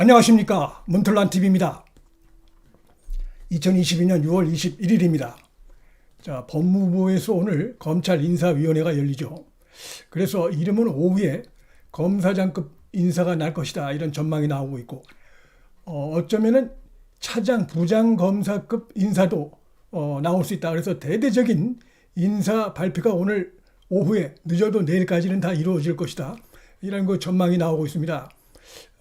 안녕하십니까 문틀란TV입니다. 2022년 6월 21일입니다. 자, 법무부에서 오늘 검찰 인사위원회가 열리죠. 그래서 이름은 오후에 검사장급 인사가 날 것이다 이런 전망이 나오고 있고 어, 어쩌면은 차장 부장 검사급 인사도 어, 나올 수 있다. 그래서 대대적인 인사 발표가 오늘 오후에 늦어도 내일까지는 다 이루어질 것이다. 이런 그 전망이 나오고 있습니다.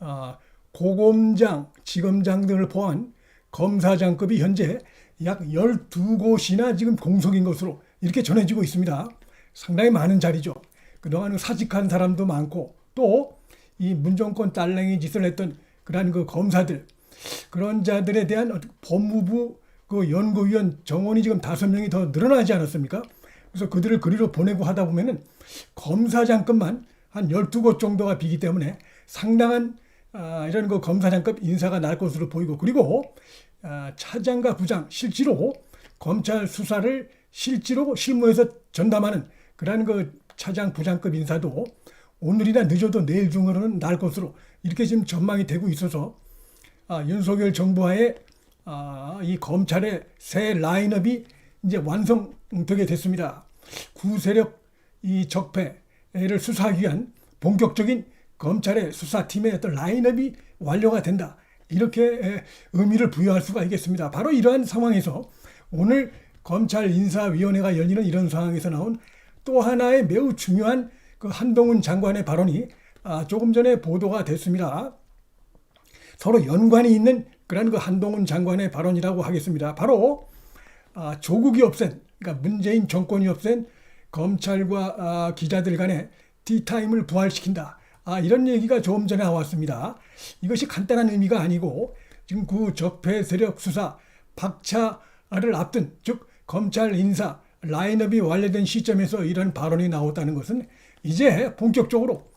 아, 고검장, 지검장 등을 포함한 검사장급이 현재 약 12곳이나 지금 공석인 것으로 이렇게 전해지고 있습니다. 상당히 많은 자리죠. 그동안 사직한 사람도 많고 또 이 문정권 딸랭이 짓을 했던 그러한 그 검사들 그런 자들에 대한 법무부 그 연구위원 정원이 지금 다섯 명이 더 늘어나지 않았습니까? 그래서 그들을 그리로 보내고 하다 보면은 검사장급만 한 12곳 정도가 비기 때문에 상당한 아, 이런 그 검사장급 인사가 날 것으로 보이고 그리고 아, 차장과 부장 실제로 검찰 수사를 실제로 실무에서 전담하는 그러한 그 차장 부장급 인사도 오늘이나 늦어도 내일 중으로는 날 것으로 이렇게 지금 전망이 되고 있어서 아, 윤석열 정부와의 아, 이 검찰의 새 라인업이 이제 완성되게 됐습니다. 구세력 이 적폐를 수사하기 위한 본격적인 검찰의 수사팀의 어떤 라인업이 완료가 된다. 이렇게 에, 의미를 부여할 수가 있겠습니다. 바로 이러한 상황에서 오늘 검찰 인사위원회가 열리는 이런 상황에서 나온 또 하나의 매우 중요한 그 한동훈 장관의 발언이 아, 조금 전에 보도가 됐습니다. 서로 연관이 있는 그런 그 한동훈 장관의 발언이라고 하겠습니다. 바로 아, 조국이 없앤 그러니까 문재인 정권이 없앤 검찰과 아, 기자들 간의 티타임을 부활시킨다. 아, 이런 얘기가 조금 전에 나왔습니다. 이것이 간단한 의미가 아니고 지금 그 적폐 세력 수사 박차를 앞둔 즉 검찰 인사 라인업이 완료된 시점에서 이런 발언이 나왔다는 것은 이제 본격적으로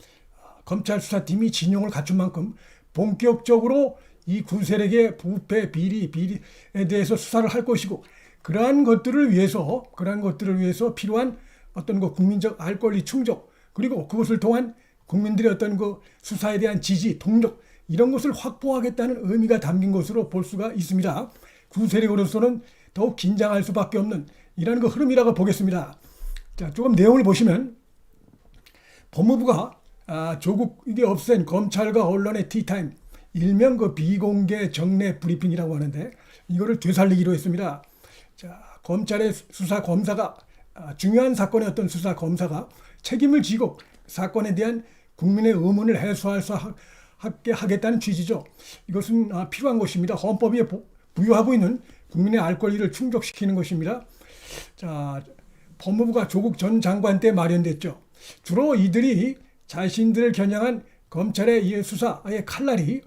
검찰 수사팀이 진용을 갖춘 만큼 본격적으로 이 구세력의 부패 비리 비리에 대해서 수사를 할 것이고 그러한 것들을 위해서 그러한 것들을 위해서 필요한 어떤 그 국민적 알 권리 충족 그리고 그것을 통한 국민들의 어떤 그 수사에 대한 지지 동력 이런 것을 확보하겠다는 의미가 담긴 것으로 볼 수가 있습니다. 구세력으로서는 더욱 긴장할 수밖에 없는 이런 그 흐름이라고 보겠습니다. 자 조금 내용을 보시면 법무부가 아, 조국이 없앤 검찰과 언론의 티타임 일명 그 비공개 정례 브리핑이라고 하는데 이거를 되살리기로 했습니다. 자 검찰의 수사 검사가 아, 중요한 사건의 어떤 수사 검사가 책임을 지고 사건에 대한 국민의 의문을 수 하게 하겠다는 취지죠. 이것은 아, 필요한 것입니다. 헌법이 부여하고 있는 국민의 알 권리를 충족시키는 것입니다. 자, 법무부가 조국 전 장관 때 마련됐죠. 주로 이들이 자신들을 겨냥한 검찰의 이 수사의 칼날이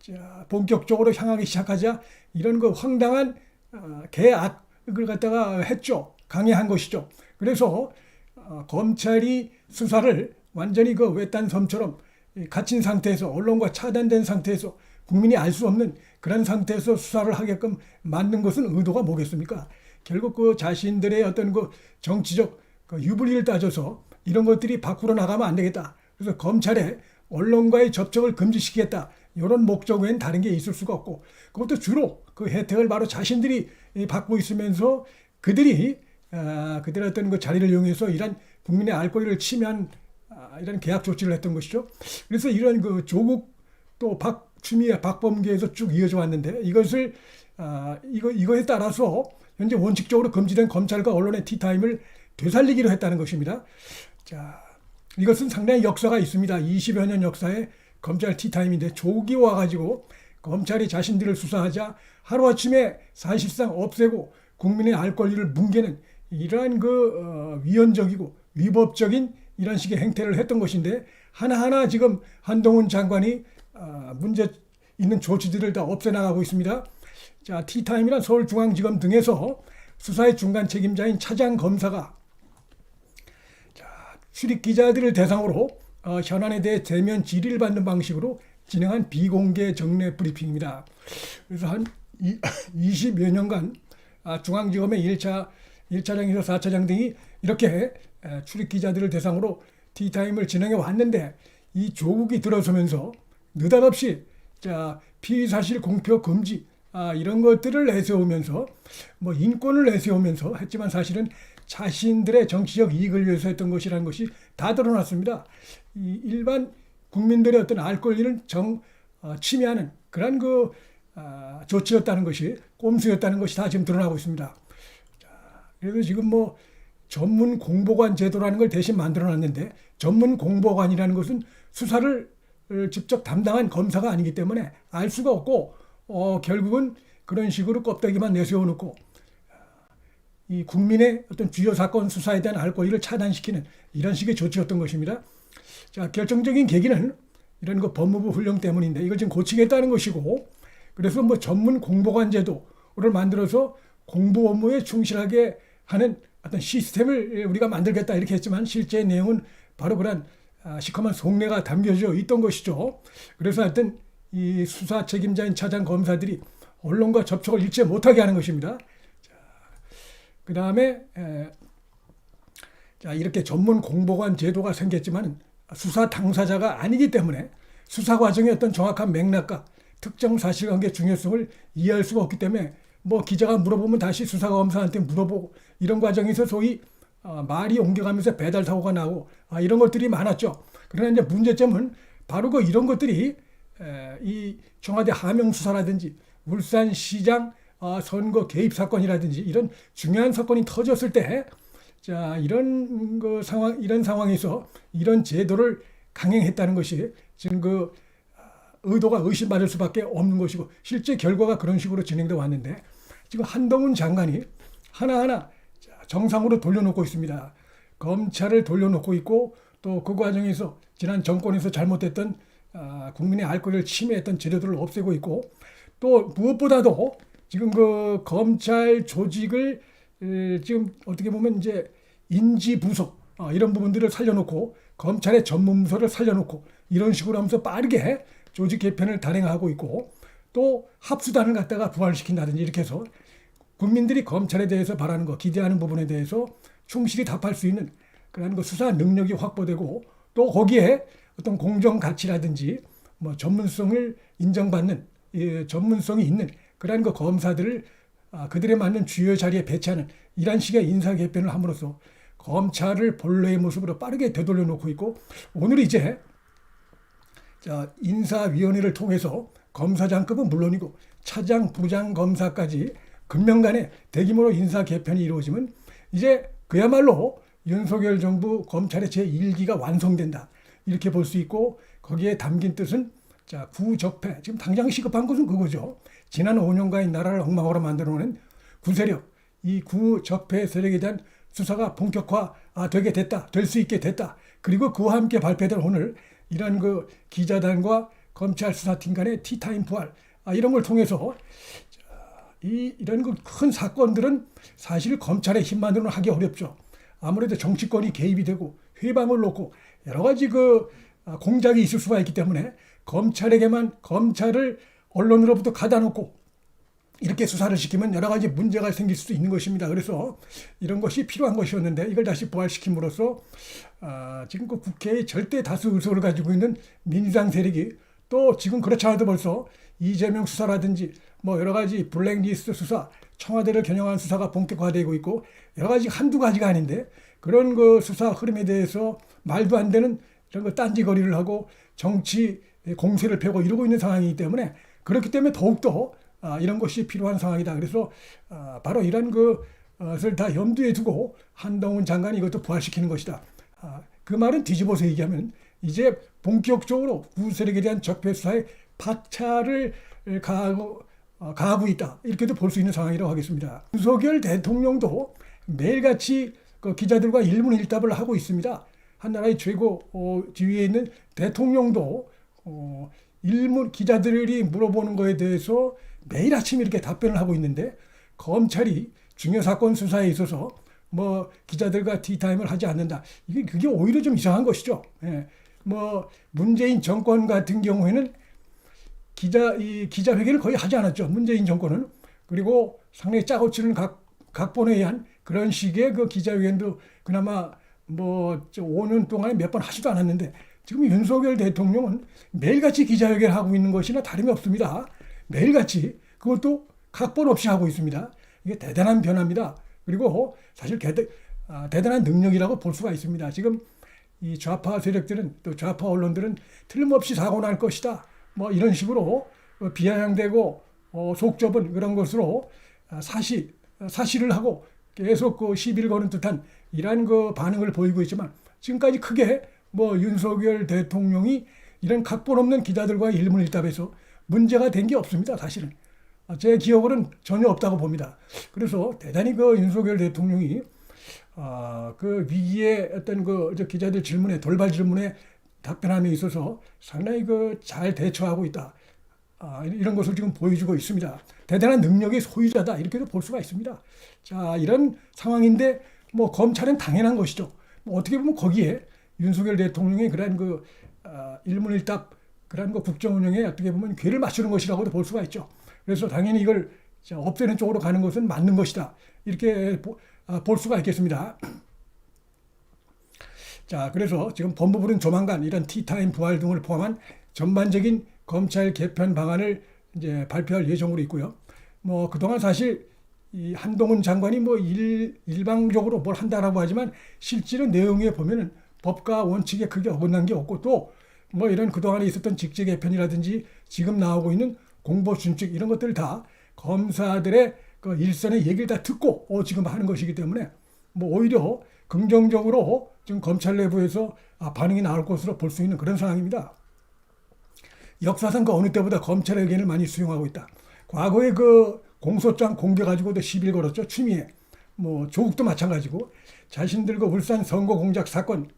자, 본격적으로 향하기 시작하자 이런 그 황당한 어, 계악을 갖다가 했죠. 강행한 것이죠. 그래서 어, 검찰이 수사를 완전히 그 외딴 섬처럼 갇힌 상태에서 언론과 차단된 상태에서 국민이 알 수 없는 그런 상태에서 수사를 하게끔 만든 것은 의도가 뭐겠습니까? 결국 그 자신들의 어떤 그 정치적 그 유불리를 따져서 이런 것들이 밖으로 나가면 안 되겠다. 그래서 검찰에 언론과의 접촉을 금지시키겠다. 이런 목적 외엔 다른 게 있을 수가 없고 그것도 주로 그 혜택을 바로 자신들이 받고 있으면서 그들이 아, 그들의 어떤 그 자리를 이용해서 이런 국민의 알 권리를 침해한 아, 이런 계약 조치를 했던 것이죠. 그래서 이런 그 조국 또 박추미애 박범계에서 쭉 이어져 왔는데 이것을 아, 이거 이거에 따라서 현재 원칙적으로 금지된 검찰과 언론의 티타임을 되살리기로 했다는 것입니다. 자, 이것은 상당히 역사가 있습니다. 20여 년 역사의 검찰 티타임인데 조국이 와가지고 검찰이 자신들을 수사하자 하루아침에 사실상 없애고 국민의 알 권리를 뭉개는 이러한 그 어, 위헌적이고 위법적인 이런 식의 행태를 했던 것인데 하나하나 지금 한동훈 장관이 어, 문제 있는 조치들을 다 없애나가고 있습니다. 자, 티타임이나 서울중앙지검 등에서 수사의 중간 책임자인 차장 검사가 자, 출입 기자들을 대상으로 어, 현안에 대해 대면 질의를 받는 방식으로 진행한 비공개 정례 브리핑입니다. 그래서 한 20여 년간 아, 중앙지검의 1차 1차장에서 4차장 등이 이렇게 출입 기자들을 대상으로 티타임을 진행해 왔는데 이 조국이 들어서면서 느닷없이 자 피의 사실 공표 금지 아, 이런 것들을 내세우면서 뭐 인권을 내세우면서 했지만 사실은 자신들의 정치적 이익을 위해서 했던 것이라는 것이 다 드러났습니다. 이 일반 국민들의 어떤 알 권리를 정 어, 침해하는 그런 그 아, 조치였다는 것이 꼼수였다는 것이 다 지금 드러나고 있습니다. 자, 그래서 지금 뭐 전문 공보관 제도라는 걸 대신 만들어 놨는데 전문 공보관이라는 것은 수사를 어, 직접 담당한 검사가 아니기 때문에 알 수가 없고 어, 결국은 그런 식으로 껍데기만 내세워 놓고 이 국민의 어떤 주요 사건 수사에 대한 알 권리를 차단시키는 이런 식의 조치였던 것입니다. 자 결정적인 계기는 이런 거 법무부 훈령 때문인데 이걸 지금 고치겠다는 것이고 그래서 뭐 전문 공보관 제도를 만들어서 공보 업무에 충실하게 하는 어떤 시스템을 우리가 만들겠다 이렇게 했지만 실제 내용은 바로 그런 아, 시커먼 속내가 담겨져 있던 것이죠. 그래서 하여튼 이 수사 책임자인 차장 검사들이 언론과 접촉을 일체 못하게 하는 것입니다. 그 다음에 자 이렇게 전문 공보관 제도가 생겼지만 수사 당사자가 아니기 때문에 수사 과정의 어떤 정확한 맥락과 특정 사실관계 중요성을 이해할 수가 없기 때문에 뭐 기자가 물어보면 다시 수사 검사한테 물어보고 이런 과정에서 소위 어, 말이 옮겨가면서 배달 사고가 나고 아, 이런 것들이 많았죠. 그러나 이제 문제점은 바로 그 이런 것들이 에, 이 청와대 하명 수사라든지 울산시장 어, 선거 개입 사건이라든지 이런 중요한 사건이 터졌을 때, 자 이런 그 상황 이런 상황에서 이런 제도를 강행했다는 것이 지금 그 아, 의도가 의심받을 수밖에 없는 것이고 실제 결과가 그런 식으로 진행돼 왔는데 지금 한동훈 장관이 하나하나 정상으로 돌려놓고 있습니다. 검찰을 돌려놓고 있고 또 그 과정에서 지난 정권에서 잘못됐던 아, 국민의 알 권리를 침해했던 제도들을 없애고 있고 또 무엇보다도 지금 그 검찰 조직을 에, 지금 어떻게 보면 이제 인지 부속 어, 이런 부분들을 살려놓고 검찰의 전문 부서를 살려놓고 이런 식으로 하면서 빠르게 조직 개편을 단행하고 있고 또 합수단을 갖다가 부활시킨다든지 이렇게 해서 국민들이 검찰에 대해서 바라는 거 기대하는 부분에 대해서 충실히 답할 수 있는 그런 그 수사 능력이 확보되고 또 거기에 어떤 공정 가치라든지 뭐 전문성을 인정받는 예, 전문성이 있는 그러한 그 검사들을 아, 그들에 맞는 주요 자리에 배치하는 이런 식의 인사 개편을 함으로써 검찰을 본래의 모습으로 빠르게 되돌려 놓고 있고 오늘 이제 자, 인사위원회를 통해서 검사장급은 물론이고 차장, 부장 검사까지 금명간에 대규모로 인사 개편이 이루어지면 이제 그야말로 윤석열 정부 검찰의 제1기가 완성된다. 이렇게 볼 수 있고 거기에 담긴 뜻은 자, 구적폐. 지금 당장 시급한 것은 그거죠. 지난 5년간 나라를 엉망으로 만들어 놓은 구세력, 이 구적폐 세력에 대한 수사가 본격화 아, 되게 됐다. 될 수 있게 됐다. 그리고 그와 함께 발표된 오늘 이런 그 기자단과 검찰 수사팀 간의 티타임 부활 아, 이런 걸 통해서 이 이런 그큰 사건들은 사실 검찰의 힘만으로는 하기 어렵죠. 아무래도 정치권이 개입이 되고 회방을 놓고 여러 가지 그 아, 공작이 있을 수가 있기 때문에 검찰에게만 검찰을 언론으로부터 가다 놓고 이렇게 수사를 시키면 여러 가지 문제가 생길 수도 있는 것입니다. 그래서 이런 것이 필요한 것이었는데 이걸 다시 부활시킴으로써 아, 지금 그 국회의 절대 다수 의석을 가지고 있는 민주당 세력이 또 지금 그렇지 않아도 벌써 이재명 수사라든지 뭐 여러 가지 블랙리스트 수사, 청와대를 겨냥한 수사가 본격화되고 있고 여러 가지 한두 가지가 아닌데 그런 그 수사 흐름에 대해서 말도 안 되는 이런 거 딴지거리를 하고 정치 공세를 펴고 이러고 있는 상황이기 때문에 그렇기 때문에 더욱더 아, 이런 것이 필요한 상황이다. 그래서 아, 바로 이런 것을 다 염두에 두고 한동훈 장관이 이것도 부활시키는 것이다. 아, 그 말은 뒤집어서 얘기하면 이제 본격적으로 구세력에 대한 적폐 수사에 박차를 가하고 어, 가하고 있다 이렇게도 볼 수 있는 상황이라고 하겠습니다. 윤석열 대통령도 매일같이 그 기자들과 일문일답을 하고 있습니다. 한 나라의 최고 어, 지위에 있는 대통령도 어, 일문 기자들이 물어보는 거에 대해서 매일 아침 이렇게 답변을 하고 있는데 검찰이 중요 사건 수사에 있어서 뭐 기자들과 티타임을 하지 않는다. 이게 그게 오히려 좀 이상한 것이죠. 예. 뭐 문재인 정권 같은 경우에는 기자 이 기자회견을 거의 하지 않았죠. 문재인 정권은 그리고 상당히 짜고 치는 각 각본에 의한 그런 식의 그 기자회견도 그나마 뭐 5년 동안에 몇 번 하지도 않았는데 지금 윤석열 대통령은 매일같이 기자회견을 하고 있는 것이나 다름이 없습니다. 매일같이 그것도 각본 없이 하고 있습니다. 이게 대단한 변화입니다. 그리고 사실 개- 아, 대단한 능력이라고 볼 수가 있습니다. 지금 이 좌파 세력들은 또 좌파 언론들은 틀림없이 사고 날 것이다. 뭐 이런 식으로 어, 비아냥되고 어, 속 좁은 그런 것으로 아, 사실 사실을 하고 계속 그 시비를 거는 듯한 이러한 그 반응을 보이고 있지만 지금까지 크게 뭐 윤석열 대통령이 이런 각본 없는 기자들과의 일문일답에서 문제가 된 게 없습니다. 사실은 아, 제 기억으로는 전혀 없다고 봅니다. 그래서 대단히 그 윤석열 대통령이 아, 그 위기의 어떤 그저 기자들 질문에 돌발 질문에 답변함에 있어서 상당히 그 잘 대처하고 있다. 아, 이런 것을 지금 보여주고 있습니다. 대단한 능력의 소유자다 이렇게도 볼 수가 있습니다. 자 이런 상황인데 뭐 검찰은 당연한 것이죠. 뭐 어떻게 보면 거기에 윤석열 대통령의 그러한 그 아, 일문일답 그러한 그 국정 운영에 어떻게 보면 괴를 맞추는 것이라고도 볼 수가 있죠. 그래서 당연히 이걸 자, 없애는 쪽으로 가는 것은 맞는 것이다. 이렇게 보- 아, 볼 수가 있겠습니다. 자, 그래서 지금 법무부는 조만간 이런 티타임 부활 등을 포함한 전반적인 검찰 개편 방안을 이제 발표할 예정으로 있고요. 뭐 그동안 사실 이 한동훈 장관이 뭐 일, 일방적으로 뭘 한다라고 하지만 실제로 내용에 보면은 법과 원칙에 크게 어긋난 게 없고 또 뭐 이런 그동안에 있었던 직제 개편이라든지 지금 나오고 있는 공보 준칙 이런 것들 다 검사들의 그 일선의 얘기를 다 듣고 어, 지금 하는 것이기 때문에 뭐 오히려 긍정적으로 지금 검찰 내부에서 아, 반응이 나올 것으로 볼 수 있는 그런 상황입니다. 역사상 그 어느 때보다 검찰의 의견을 많이 수용하고 있다. 과거에 그 공소장 공개 가지고도 시비를 걸었죠. 추미애. 뭐 조국도 마찬가지고 자신들 그 울산 선거 공작 사건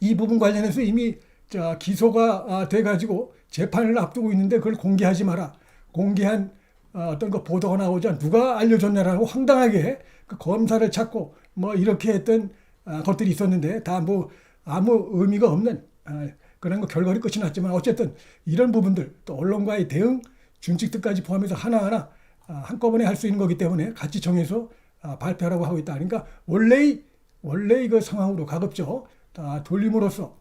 이 부분 관련해서 이미 자 기소가 아, 돼가지고 재판을 앞두고 있는데 그걸 공개하지 마라. 공개한 어, 어떤 그 보도가 나오자 누가 알려줬냐라고 황당하게 그 검사를 찾고 뭐 이렇게 했던 아, 것들이 있었는데 다 뭐 아무 의미가 없는 아, 그런 거 결과는 끝이 났지만 어쨌든 이런 부분들 또 언론과의 대응 준칙들까지 포함해서 하나하나 아, 한꺼번에 할 수 있는 거기 때문에 같이 정해서 아, 발표하라고 하고 있다. 그러니까 원래의 원래의 그 상황으로 가급적 다 돌림으로써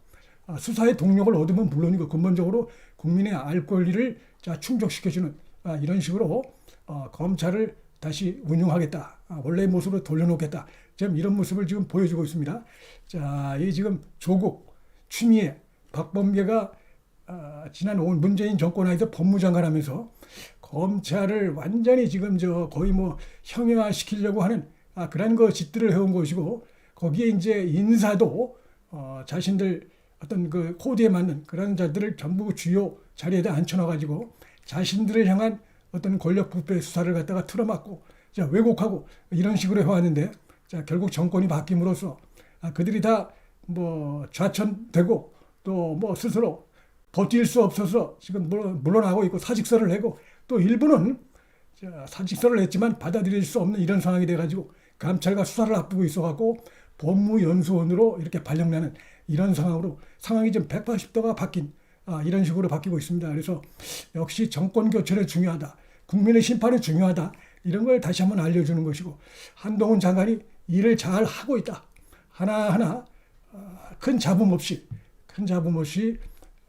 아, 수사의 동력을 얻으면 물론이고 근본적으로 국민의 알 권리를 자, 충족시켜주는 아, 이런 식으로 어, 검찰을 다시 운영하겠다. 아, 원래의 모습으로 돌려놓겠다. 지금 이런 모습을 지금 보여주고 있습니다. 자, 이 지금 조국, 추미애, 박범계가 아, 지난 오- 문재인 정권 하에서 법무장관 하면서 검찰을 완전히 지금 저 거의 뭐 형해화 시키려고 하는 아, 그런 거 짓들을 해온 것이고 거기에 이제 인사도 어, 자신들 어떤 그 코드에 맞는 그런 자들을 전부 주요 자리에다 앉혀놔가지고 자신들을 향한 어떤 권력 부패 수사를 갖다가 틀어막고 자 왜곡하고 이런 식으로 해왔는데 자 결국 정권이 바뀜으로써 아, 그들이 다 뭐 좌천되고 또 뭐 스스로 버틸 수 없어서 지금 물러- 물러나고 있고 사직서를 내고 또 일부는 자, 사직서를 냈지만 받아들일 수 없는 이런 상황이 돼가지고 감찰과 수사를 앞두고 있어갖고 법무연수원으로 이렇게 발령나는 이런 상황으로 상황이 좀 180도가 바뀐 아, 이런 식으로 바뀌고 있습니다. 그래서 역시 정권 교체는 중요하다. 국민의 심판은 중요하다. 이런 걸 다시 한번 알려주는 것이고 한동훈 장관이 일을 잘 하고 있다. 하나하나 아, 큰 잡음 없이 큰 잡음 없이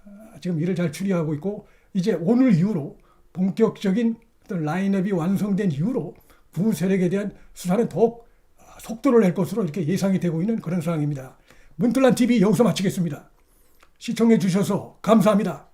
아, 지금 일을 잘 추리하고 있고 이제 오늘 이후로 본격적인 어떤 라인업이 완성된 이후로 구 세력에 대한 수사는 더욱 아, 속도를 낼 것으로 이렇게 예상이 되고 있는 그런 상황입니다. 문틀란 TV 여기서 마치겠습니다. 시청해 주셔서 감사합니다.